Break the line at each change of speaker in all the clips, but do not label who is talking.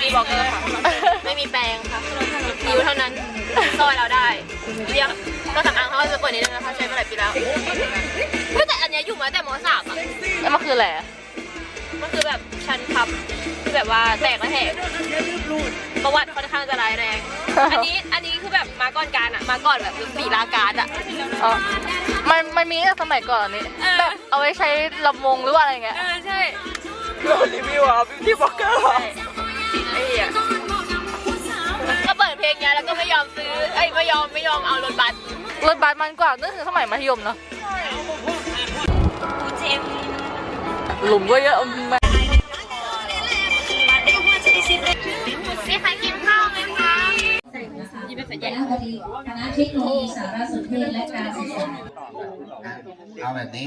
วิธีบิวตี้บล็อกเกอร์ค่ะ ไม่มีแปรงค่ะนิ้วเท่านั้นซอยเราได้เรียกก็สำอางเขาจะเปิดนิดนึงนะคะใช้มาหลายปีแล้วเฮ้ยแต่อันเนี้ยอยู่มาตั้งแต่มสามอะ
แล้วมันคืออะไรอะ
มันคือแบบชั้นพับคือแบบว่าแตกและแหกประวัติค่อนข้างจะร้ายแรง อันนี้อันนี้คือแบบมาก่อนการอะมาก่อนแบบสีลาการอะ
อ๋อมันมันมีตั้งแต่สมัยก่อนนี่
เออ
แบบเอาไว้ใช้ลำวงหรือว่าอะไรเงี้ย
เออใช่
เรารีวิวอะบิวตี้บล็อกเกอร์
ไอ้เหี้ยก็เปิดเพลงเนี้ยแล้วก็ไม่ยอมซื้อเอ้ยไม่ยอมไม่ยอมเอารถบัส
รถบัสมันกว่านึกถึงสมัยมัธยมเนาะหลุมก็เยอะแม่
มีใครกินข้าวไหมคะ
คณะบดีคณะเทคโนโลยีสารสนเทศและการสื่อสาร
เอาแบบนี้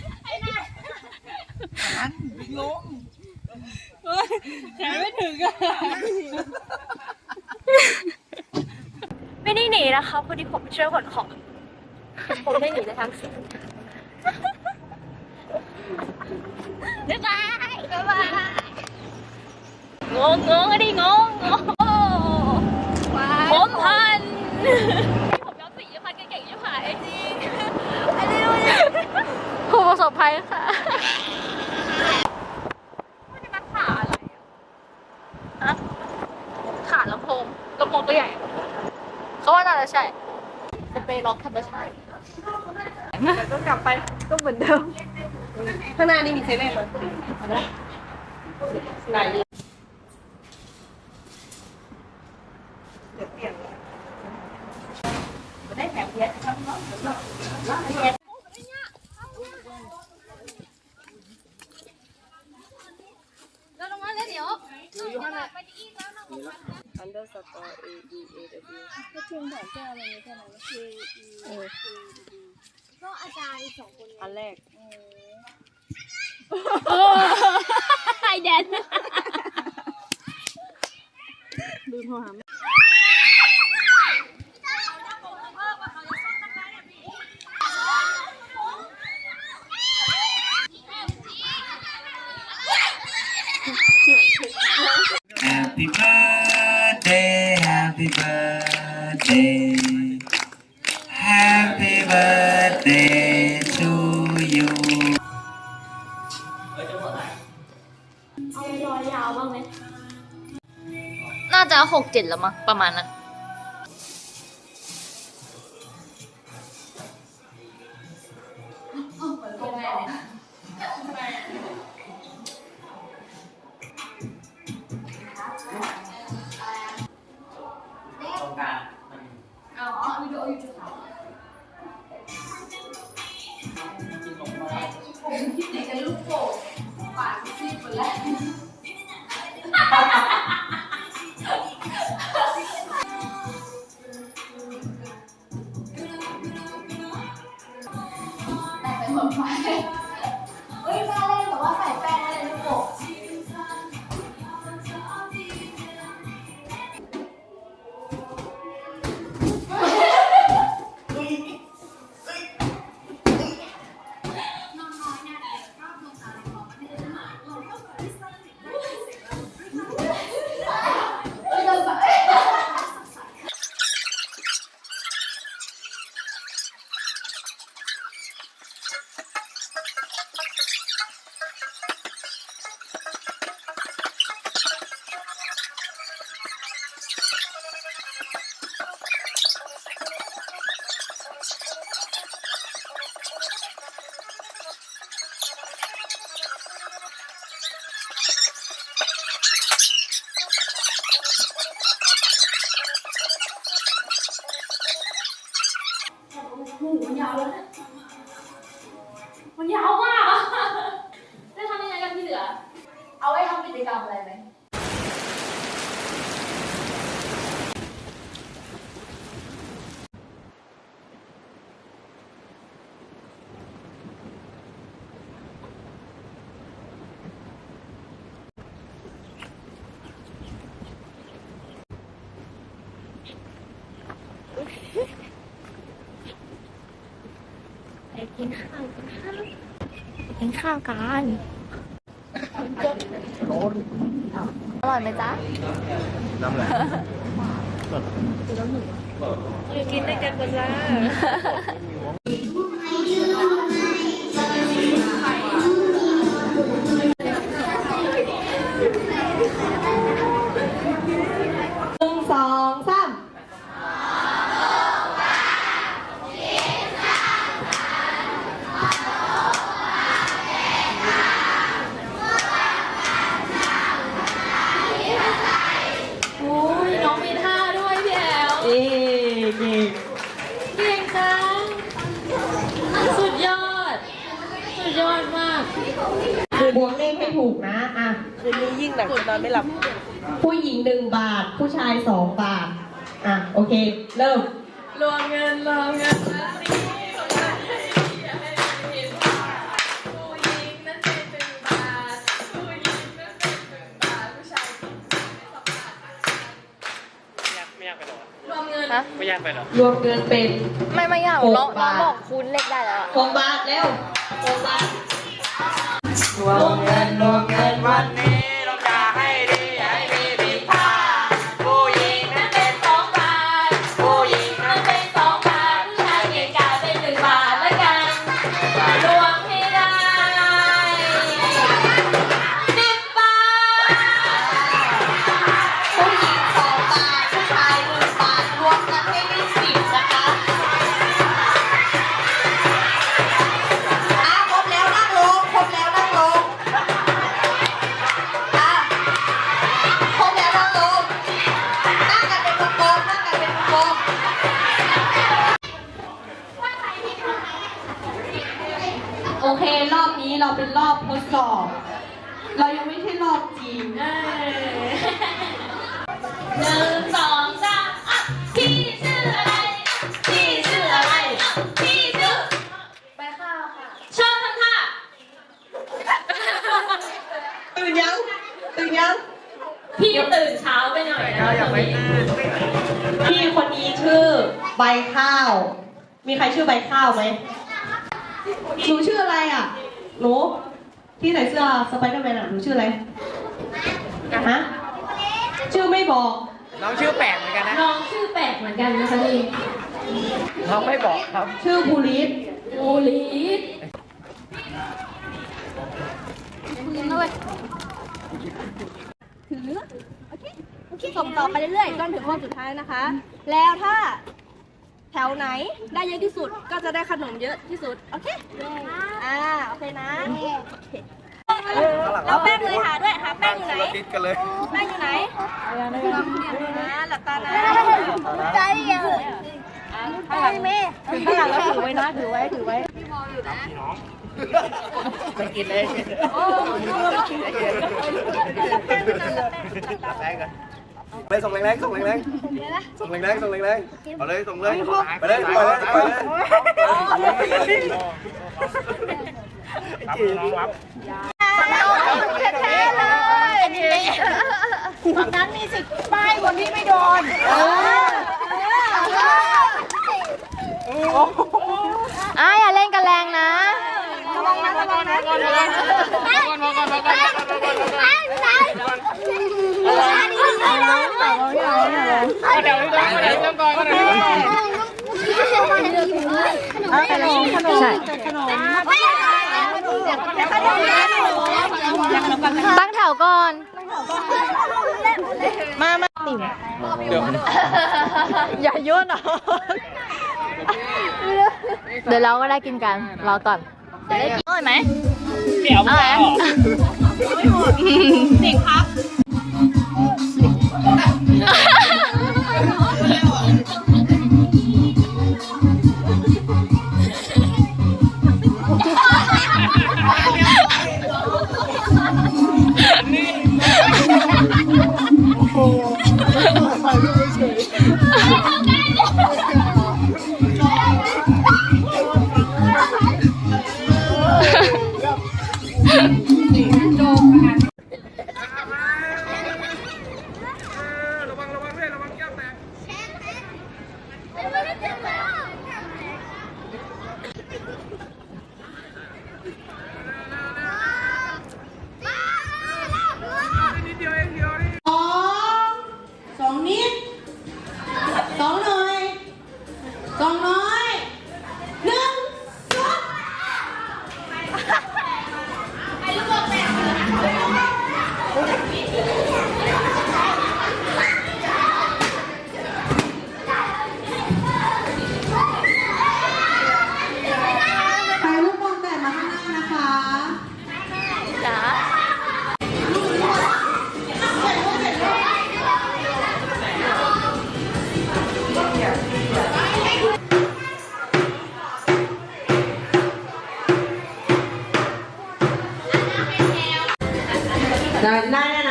ไม่
ได้หนีนะคะพอดีผมช่วยขนของ ผมไม่หนีในทางสิ้นบ๊ายบายบ๊ายบายงงงงอะดิงงงงผมพันผมย้อมสีพันเก่งๆยิ่งหายจริงอันนี้
ผู้ประสบภัยค่ะ
มาขาอะไรอะ
ขาลำโพงลำโพงตัวใหญ่ เขาว่าน่าจะใช่ จะ ไปล็อกธรรมชาติ
ก็กลับไปก็เหมือนเดิม ข้างหน้านี่มีเซเว่นเลยไหนเดี๋ยวเปลี่ยน
แล้วลงมาเลยเดี๋ยว
underscore a e a w
ก็อาจารย์สองคน
อันแรก
ไอแดน
ดูโทรหา
Happy birthday Happy birthday Happy birthday to you
น่าจะหกเจ็ดแล้วมั้งประมาณนั้น
มันยาวแล้วเนี่ย
มันยาวมาก จะทำ
ยังไงกับที่เห
ลือ
เอาไว้ทำกิจกรรมอะไรไหม
กินข้าวกันค่ะกินข้าวกัน
อร่อยไหมจ๊ะ
กินได้กันกันละ
ยิ่ง
หนักจะนอนไม่หลับ ผู้หญิงหนึ่งบาท ผู้ชายสองบาท อะ โอเค เริ่ม
รวมเงินรวมเงินนะสิผู้หญิงนั้นเป็นหนึ่งบาท ผู้หญิงนั้นเป็นหนึ่งบาท ผู้ชายเป็นสองบาท
ไม่ยากไปหรอ
รวมเงิน
ไม่ยากไปหรอ
รวมเกินเป็น
ไม่ไม่ยาก
หก
น้องน้อง
บาท
บอกคูณเลขได้แล้วอะ
หกบาทเร็วหกบาท รวมเงินรวมเงินวันนี้
ใบ
ข้าว
มีใครชื่อใบข้าวไหมหนูชื่ออะไรอะ หนูที่ใส่เสื้อสไปเดอร์แมนอะหนูชื่ออะไรฮะชื่อไม่บอก
น้องชื่อแปลกเหมือนกันนะ
น้องชื่อแปลกเหมือนกันนะคะนี่
น้องไม่บอกครับ
ชื่อภูริศ
โอลิส
ส่งต่อไปเรื่อยๆจนถึงคนสุดท้ายนะคะ แล้วถ้า แถวไหนได้เยอะที่สุดก็จะได้ขนมเยอะที่สุด โอเค อ่า โอเคนะแล้วแป้งเลยหาด้วยหาแป้งอยู่ไหน
ติดกันเลย
แป้งอยู่ไหนนะหลับตานะ
ใจเย็น
ข้างหลังข้างหลังแล้วถือไว้นะถือไว้ถือไว้
ไม่กินเลย
แป้ง
แรงกัน ไปส่งแรงๆส่งแรงๆส่งแรงๆส่งแรงๆไปเลยส่งเลยไปเลยไปเลยไปเลยจีน้องรับ
แท้ๆเลยฝั่งนั้นมีสิทธิ์ป้ายคนที่ไม่โดนอะอย่าเล่นกันแรงนะระวังนะระวังนะระวังนะระวังนะ
ระวังนะระวังนะ
ตั้งแถวก่อน
มามา
เดี๋ยว
อย่ายุ่นอะเดี๋ยวเราก็ได้กินกัน รอก่อนจะได้กินอร่อยไหม
เดี๋ยว
อร่อยไหม
ระ
ส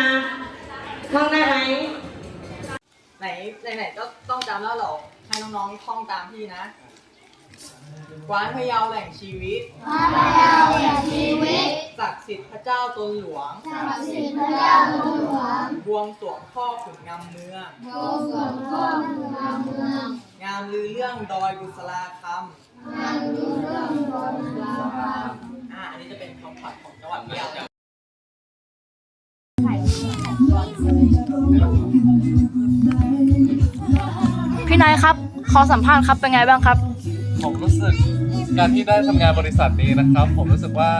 น่นะท่องได้ไหม
ไหนไหนๆก็ต้องจำแล้วเหรอให้น้องๆท่องตามพี่นะ กวานพะเยาแหล่งชีวิตศักดิ์สิทธิ์พระเจ้าตนหลวงบวงสรวงพ่อขุนงามเมืองงามลือเรื่องดอยบุษราคำอ่าอันนี้จะเป็นคำขวัญของจังหวัดพะเยา
นายครับ ขอสัมภาษณ์ครับเป็นไงบ้างครับ
ผมรู้สึกการที่ได้ทำงานบริษัทนี้นะครับ ผมรู้สึกว่า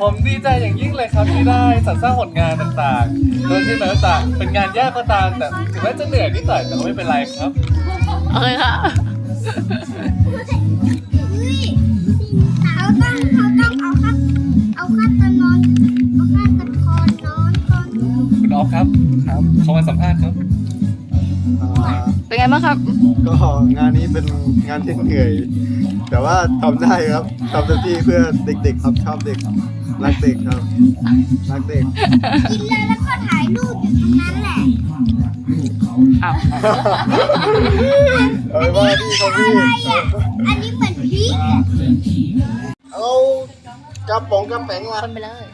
ผมดีใจอย่างยิ่งเลยครับที่ได้สรรสร้างผลงานต่างๆ โดยที่แม้ว่าจะเป็นงานยากก็ตามแต่ถึงแม้จะเหนื่อยนิดหน่อยแต่ก็ไม่เป็นไรครับ
โอเคค่ะ
เขาต้องเขาต้องเอาคัตเอาคัตตนอนเอาคัตตะคอนนอนก่อน
คุณออฟครับครับเขามาสัมภาษณ์ครับ
เป็นไง บ้างครับ
ก็งานนี้เป็นงานที่เหนื่อย แต่ว่าทำได้ครับทำเต็มที่เพื่อเด็กๆครับชอบเด็กรักเด็กครับรักเด็ก
กินเลยแล้วก็ถ่ายรูปอยู่ตรงนั้นแหละ
อ้าว
เอาไว้ว่าพี่เขาพี่
อันนี้เหมือนพริกอะ
เอากระป๋องกระแป๋งมา
คนไปเลย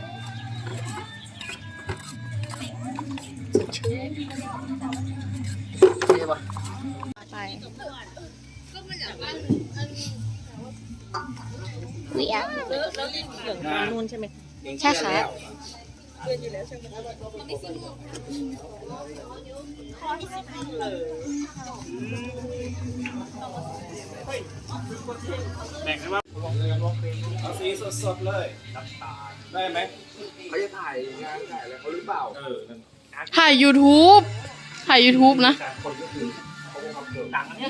วิอะใช่ค่ะ
เอาสีสดๆเลยน้ำตาลได้ไหมเขาจะถ่ายงานถ่ายอะไรเขาหรือเปล่าเออ
ถ่าย YouTube ถ่าย YouTube นะ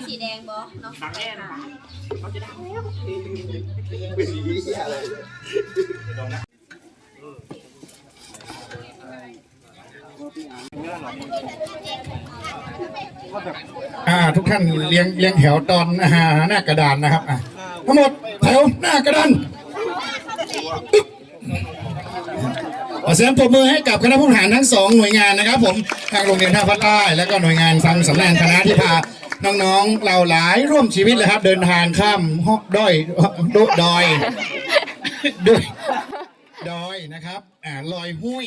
สีแดงบอ
เป็นอย่างนี้ อะไร
อ่า ทุกท่านเรียงเรียงแถวตอนอ่าหน้ากระดานนะครับอะทั้งหมดแถวหน้ากระดานขอเสียงปรบมือให้กับคณะผู้บริหารทั้งสองหน่วยงานนะครับ ผมทางโรงเรียนท่าพระใต้และก็หน่วยงานทางสำนักงานคณะที่พา น้องๆเราหลายร่วมชีวิตเลยครับ เดินทางข้ามฮอกด้อยดอยด้วยดอยนะครับอ่าลอยหุ้ย